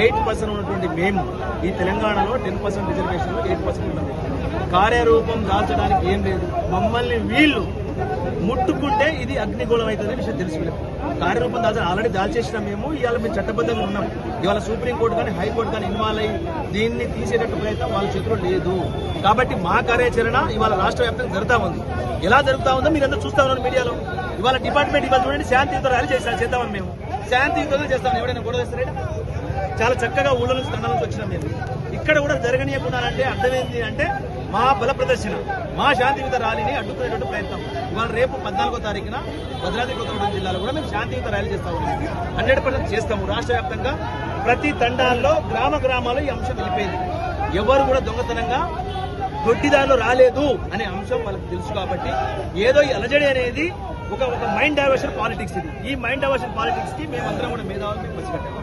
Eight percent ఉన్నటువంటి మేము ఈ తెలంగాణలో టెన్ పర్సెంట్ రిజర్వేషన్లో ఎయిట్ పర్సెంట్ ఉన్నది కార్యరూపం దాల్చడానికి ఏం లేదు. మమ్మల్ని వీళ్ళు ముట్టుకుంటే ఇది అగ్నిగోళం అవుతుంది విషయం తెలుసు కార్యరూపం దాల్చాలి ఆల్రెడీ దాల్చేసినా మేము. ఇవాళ మేము చట్టబద్ధంగా ఉన్నాం. ఇవాళ సుప్రీంకోర్టు కానీ హైకోర్టు కానీ ఇన్వాల్వ్ అయ్యి దీన్ని తీసేటట్టు ప్రయత్నం వాళ్ళ చేతిలో లేదు. కాబట్టి మా కార్యాచరణ ఇవాళ రాష్ట్ర వ్యాప్తంగా జరుగుతూ ఉంది. ఎలా జరుగుతూ ఉందో మీరు అందరూ చూస్తా ఉన్నారు మీడియాలో. ఇవాళ డిపార్ట్మెంట్ ఇవాళ చూడండి శాంతియుత ర్యాలీ చేస్తాం చేద్దామని మేము. శాంతియుతంగా చేస్తాం ఎవరైనా గొడవ చేస్తారా చాలా చక్కగా ఊళ్ళో నుంచి తండాల నుంచి వచ్చినాం మేము. ఇక్కడ కూడా జరగనీయకుండానంటే అంటే అంటే మా బల ప్రదర్శన మా శాంతియుత ర్యాలీని అడ్డుకునేటువంటి ప్రయత్నం. ఇవాళ రేపు పద్నాలుగో తారీఖున భద్రాద్రి కొత్తగూడెం జిల్లాలో కూడా మేము శాంతియుత ర్యాలీ చేస్తాము హండ్రెడ్ పర్సెంట్ చేస్తాము రాష్ట్ర వ్యాప్తంగా. ప్రతి తండాల్లో గ్రామ గ్రామాల్లో ఈ అంశం వెళ్ళిపోయింది ఎవరు కూడా దొంగతనంగా దొడ్డిదారులు రాలేదు అనే అంశం వాళ్ళకి తెలుసు కాబట్టి ఏదో ఈ అలజడి అనేది ఒక ఒక మైండ్ డైవర్షన్ పాలిటిక్స్ ఇది. ఈ మైండ్ డైవర్షన్ పాలిటిక్స్కి మేమందరం కూడా మేధావులు మేము పసిగట్టాము